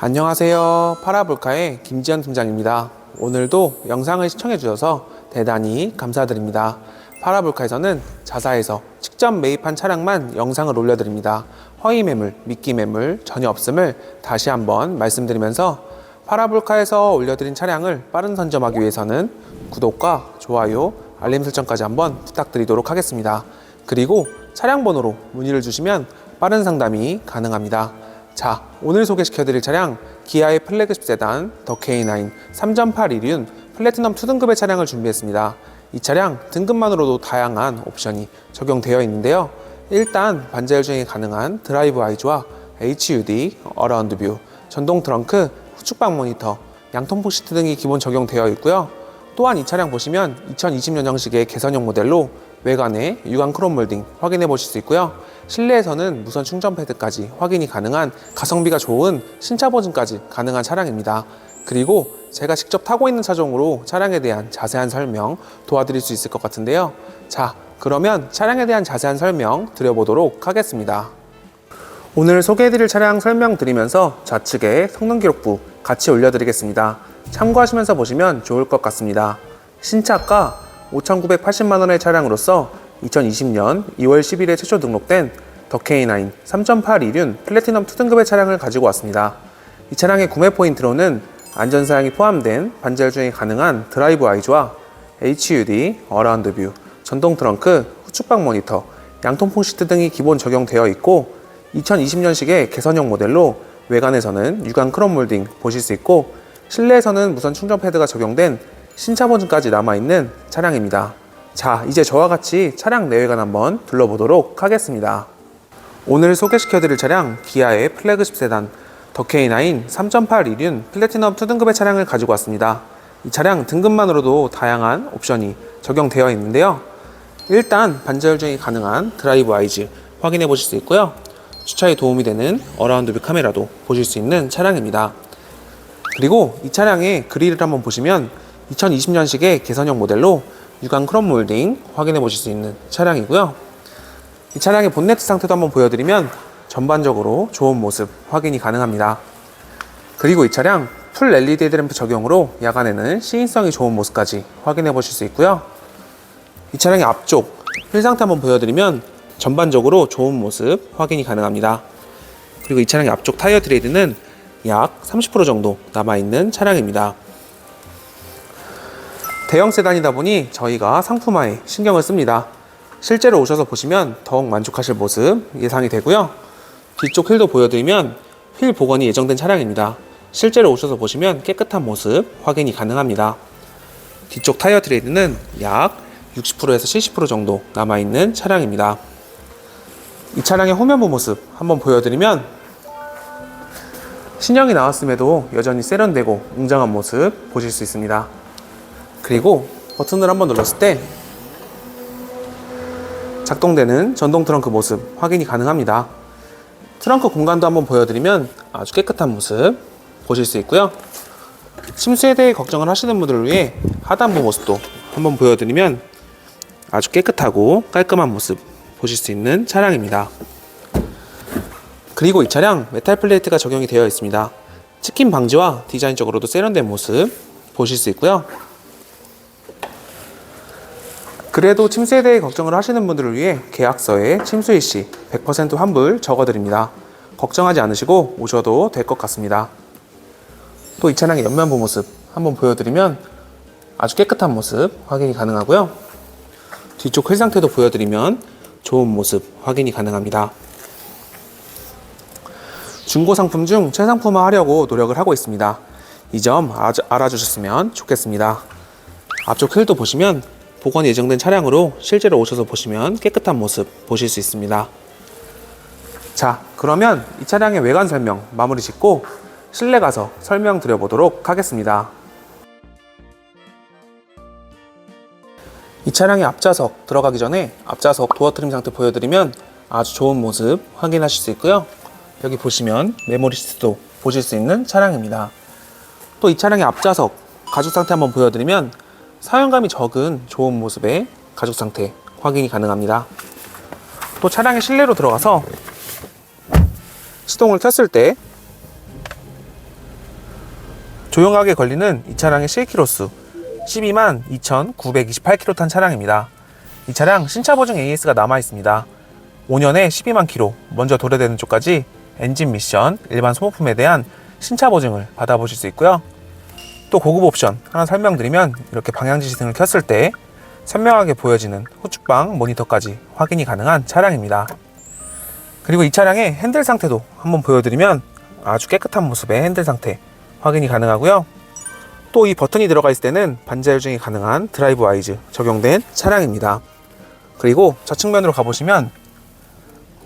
안녕하세요. 파라볼카의 김지현 팀장입니다. 오늘도 영상을 시청해 주셔서 대단히 감사드립니다. 파라볼카에서는 자사에서 직접 매입한 차량만 영상을 올려드립니다. 허위 매물, 미끼 매물 전혀 없음을 다시 한번 말씀드리면서 파라볼카에서 올려드린 차량을 빠른 선점하기 위해서는 구독과 좋아요, 알림 설정까지 한번 부탁드리도록 하겠습니다. 그리고 차량 번호로 문의를 주시면 빠른 상담이 가능합니다. 자, 오늘 소개시켜드릴 차량 기아의 플래그십 세단 더 K9 3.8 1륜 플래티넘 2등급의 차량을 준비했습니다. 이 차량 등급만으로도 다양한 옵션이 적용되어 있는데요. 일단 반자율 주행이 가능한 드라이브 아이즈와 HUD, 어라운드 뷰, 전동 트렁크, 후측방 모니터, 양통풍 시트 등이 기본 적용되어 있고요. 또한 이 차량 보시면 2020년 형식의 개선형 모델로 외관에 유광 크롬 몰딩 확인해 보실 수 있고요. 실내에서는 무선 충전 패드까지 확인이 가능한 가성비가 좋은 신차 보증까지 가능한 차량입니다. 그리고 제가 직접 타고 있는 차종으로 차량에 대한 자세한 설명 도와드릴 수 있을 것 같은데요. 자, 그러면 차량에 대한 자세한 설명 드려보도록 하겠습니다. 오늘 소개해드릴 차량 설명드리면서 좌측에 성능 기록부 같이 올려드리겠습니다. 참고하시면서 보시면 좋을 것 같습니다. 신차가 5,980만 원의 차량으로서 2020년 2월 10일에 최초 등록된 더 K9 3.8 2륜 플래티넘 2등급의 차량을 가지고 왔습니다. 이 차량의 구매 포인트로는 안전사양이 포함된 반자율 주행이 가능한 드라이브 아이즈와 HUD, 어라운드 뷰, 전동 트렁크, 후측방 모니터, 양통풍 시트 등이 기본 적용되어 있고 2020년식의 개선형 모델로 외관에서는 유광 크롬 몰딩 보실 수 있고 실내에서는 무선 충전 패드가 적용된 신차 버전까지 남아있는 차량입니다. 자, 이제 저와 같이 차량 내외관 한번 둘러보도록 하겠습니다. 오늘 소개시켜드릴 차량 기아의 플래그십 세단 더 K9 3.8 1륜 플래티넘 2등급의 차량을 가지고 왔습니다. 이 차량 등급만으로도 다양한 옵션이 적용되어 있는데요. 일단 반자율 주행이 가능한 드라이브 아이즈 확인해 보실 수 있고요. 주차에 도움이 되는 어라운드 뷰 카메라도 보실 수 있는 차량입니다. 그리고 이 차량의 그릴을 한번 보시면 2020년식의 개선형 모델로 유광 크롬 몰딩 확인해 보실 수 있는 차량이고요. 이 차량의 본네트 상태도 한번 보여드리면 전반적으로 좋은 모습 확인이 가능합니다. 그리고 이 차량 풀 LED 헤드램프 적용으로 야간에는 시인성이 좋은 모습까지 확인해 보실 수 있고요. 이 차량의 앞쪽 휠 상태 한번 보여드리면 전반적으로 좋은 모습 확인이 가능합니다. 그리고 이 차량의 앞쪽 타이어 트레이드는 약 30% 정도 남아있는 차량입니다. 대형 세단이다 보니 저희가 상품화에 신경을 씁니다. 실제로 오셔서 보시면 더욱 만족하실 모습 예상이 되고요. 뒤쪽 휠도 보여드리면 휠 복원이 예정된 차량입니다. 실제로 오셔서 보시면 깨끗한 모습 확인이 가능합니다. 뒤쪽 타이어 트레이드는 약 60%에서 70% 정도 남아있는 차량입니다. 이 차량의 후면부 모습 한번 보여드리면 신형이 나왔음에도 여전히 세련되고 웅장한 모습 보실 수 있습니다. 그리고 버튼을 한번 눌렀을 때 작동되는 전동 트렁크 모습 확인이 가능합니다. 트렁크 공간도 한번 보여드리면 아주 깨끗한 모습 보실 수 있고요. 침수에 대해 걱정을 하시는 분들을 위해 하단부 모습도 한번 보여드리면 아주 깨끗하고 깔끔한 모습 보실 수 있는 차량입니다. 그리고 이 차량 메탈 플레이트가 적용이 되어 있습니다. 치킨 방지와 디자인적으로도 세련된 모습 보실 수 있고요. 그래도 침수에 대해 걱정을 하시는 분들을 위해 계약서에 침수 일시 100% 환불 적어드립니다. 걱정하지 않으시고 오셔도 될 것 같습니다. 또 이 차량의 옆면부 모습 한번 보여드리면 아주 깨끗한 모습 확인이 가능하고요. 뒤쪽 휠 상태도 보여드리면 좋은 모습 확인이 가능합니다. 중고 상품 중 최상품화 하려고 노력을 하고 있습니다. 이 점 알아주셨으면 좋겠습니다. 앞쪽 휠도 보시면 복원 예정된 차량으로 실제로 오셔서 보시면 깨끗한 모습 보실 수 있습니다. 자, 그러면 이 차량의 외관 설명 마무리 짓고 실내 가서 설명 드려보도록 하겠습니다. 이 차량의 앞좌석 들어가기 전에 앞좌석 도어 트림 상태 보여드리면 아주 좋은 모습 확인하실 수 있고요. 여기 보시면 메모리 시트도 보실 수 있는 차량입니다. 또 이 차량의 앞좌석 가죽 상태 한번 보여드리면 사용감이 적은 좋은 모습의 가죽 상태 확인이 가능합니다. 또 차량의 실내로 들어가서 시동을 켰을 때 조용하게 걸리는 이 차량의 실키로수 12만 2,928km 탄 차량입니다. 이 차량 신차 보증 AS가 남아 있습니다. 5년에 12만 킬로 먼저 도래되는 쪽까지 엔진 미션, 일반 소모품에 대한 신차 보증을 받아보실 수 있고요. 또 고급 옵션 하나 설명드리면 이렇게 방향지시 등을 켰을 때 선명하게 보여지는 후측방 모니터까지 확인이 가능한 차량입니다. 그리고 이 차량의 핸들 상태도 한번 보여드리면 아주 깨끗한 모습의 핸들 상태 확인이 가능하고요. 또 이 버튼이 들어가 있을 때는 반자율증이 가능한 드라이브 와이즈 적용된 차량입니다. 그리고 좌측면으로 가보시면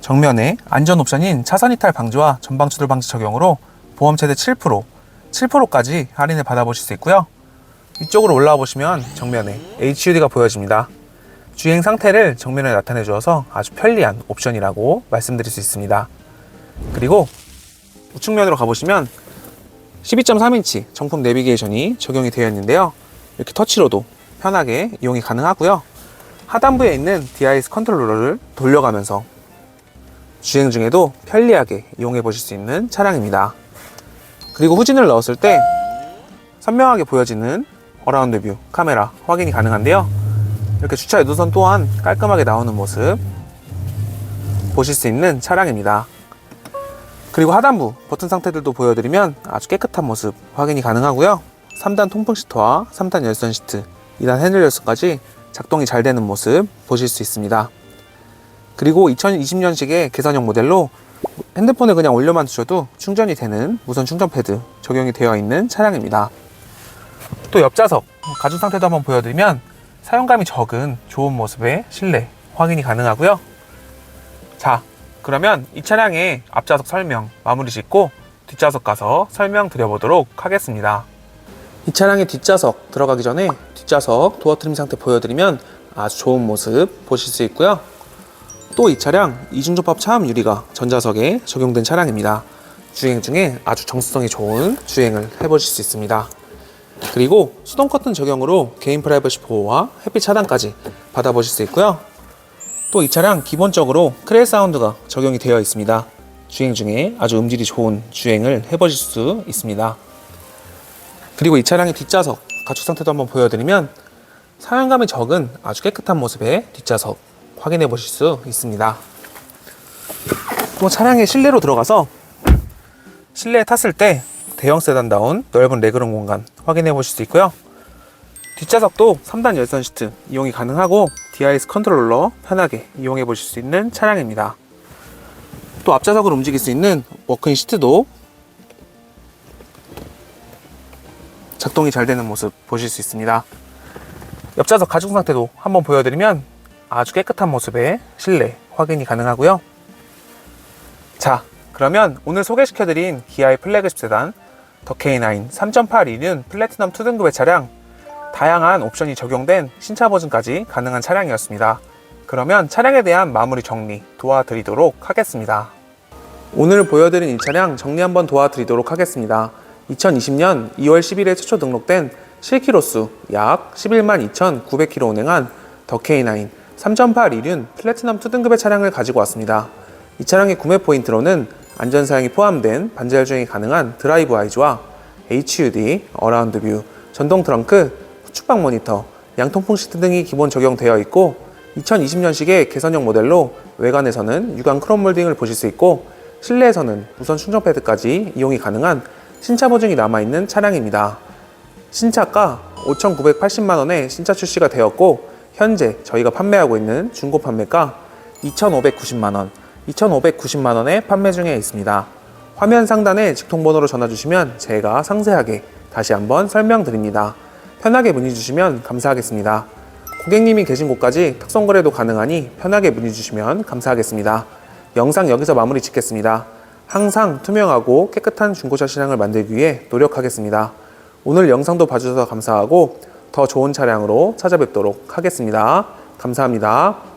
정면에 안전 옵션인 차선 이탈 방지와 전방 추돌 방지 적용으로 보험 최대 7%, 7%까지 할인을 받아보실 수 있고요. 이쪽으로 올라와 보시면 정면에 HUD가 보여집니다. 주행 상태를 정면에 나타내 주어서 아주 편리한 옵션이라고 말씀드릴 수 있습니다. 그리고 우측면으로 가보시면 12.3인치 정품 내비게이션이 적용이 되어 있는데요. 이렇게 터치로도 편하게 이용이 가능하고요. 하단부에 있는 DIS 컨트롤러를 돌려가면서 주행 중에도 편리하게 이용해 보실 수 있는 차량입니다. 그리고 후진을 넣었을 때 선명하게 보여지는 어라운드 뷰 카메라 확인이 가능한데요. 이렇게 주차 유도선 또한 깔끔하게 나오는 모습 보실 수 있는 차량입니다. 그리고 하단부 버튼 상태들도 보여드리면 아주 깨끗한 모습 확인이 가능하고요. 3단 통풍 시트와 3단 열선 시트, 2단 핸들 열선까지 작동이 잘 되는 모습 보실 수 있습니다. 그리고 2020년식의 개선형 모델로 핸드폰을 그냥 올려만 두셔도 충전이 되는 무선 충전 패드 적용이 되어 있는 차량입니다. 또 옆좌석 가죽 상태도 한번 보여드리면 사용감이 적은 좋은 모습의 실내 확인이 가능하고요. 자, 그러면 이 차량의 앞좌석 설명 마무리 짓고 뒷좌석 가서 설명 드려보도록 하겠습니다. 이 차량의 뒷좌석 들어가기 전에 뒷좌석 도어 트림 상태 보여드리면 아주 좋은 모습 보실 수 있고요. 또 이 차량 이중접합 차음 유리가 전자석에 적용된 차량입니다. 주행 중에 아주 정수성이 좋은 주행을 해보실 수 있습니다. 그리고 수동 커튼 적용으로 개인 프라이버시 보호와 햇빛 차단까지 받아보실 수 있고요. 또 이 차량 기본적으로 크레일 사운드가 적용이 되어 있습니다. 주행 중에 아주 음질이 좋은 주행을 해보실 수 있습니다. 그리고 이 차량의 뒷좌석 가축 상태도 한번 보여드리면 사용감이 적은 아주 깨끗한 모습의 뒷좌석 확인해 보실 수 있습니다. 또 차량의 실내로 들어가서 실내에 탔을 때 대형 세단다운 넓은 레그룸 공간 확인해 보실 수 있고요. 뒷좌석도 3단 열선 시트 이용이 가능하고 DIS 컨트롤러 편하게 이용해 보실 수 있는 차량입니다. 또 앞좌석을 움직일 수 있는 워크인 시트도 작동이 잘 되는 모습 보실 수 있습니다. 옆좌석 가죽 상태도 한번 보여드리면 아주 깨끗한 모습의 실내 확인이 가능하고요. 자, 그러면 오늘 소개시켜드린 기아의 플래그십 세단 더 K9 3.8이륜 플래티넘 2등급의 차량 다양한 옵션이 적용된 신차 버전까지 가능한 차량이었습니다. 그러면 차량에 대한 마무리 정리 도와드리도록 하겠습니다. 오늘 보여드린 이 차량 정리 한번 도와드리도록 하겠습니다. 2020년 2월 10일에 최초 등록된 실키로수 약 11만 2,900km 운행한 더 K9 3.8이륜 플래티넘 2등급의 차량을 가지고 왔습니다. 이 차량의 구매 포인트로는 안전 사양이 포함된 반자율 주행이 가능한 드라이브 아이즈와 HUD, 어라운드 뷰, 전동 트렁크, 후측방 모니터, 양통풍 시트 등이 기본 적용되어 있고 2020년식의 개선형 모델로 외관에서는 유광 크롬 몰딩을 보실 수 있고 실내에서는 무선 충전 패드까지 이용이 가능한 신차 보증이 남아있는 차량입니다. 신차가 5,980만 원에 신차 출시가 되었고 현재 저희가 판매하고 있는 중고 판매가 2,590만 원, 2,590만 원에 판매 중에 있습니다. 화면 상단에 직통번호로 전화 주시면 제가 상세하게 다시 한번 설명드립니다. 편하게 문의 주시면 감사하겠습니다. 고객님이 계신 곳까지 특성 거래도 가능하니 편하게 문의 주시면 감사하겠습니다. 영상 여기서 마무리 짓겠습니다. 항상 투명하고 깨끗한 중고차 시장을 만들기 위해 노력하겠습니다. 오늘 영상도 봐주셔서 감사하고 더 좋은 차량으로 찾아뵙도록 하겠습니다. 감사합니다.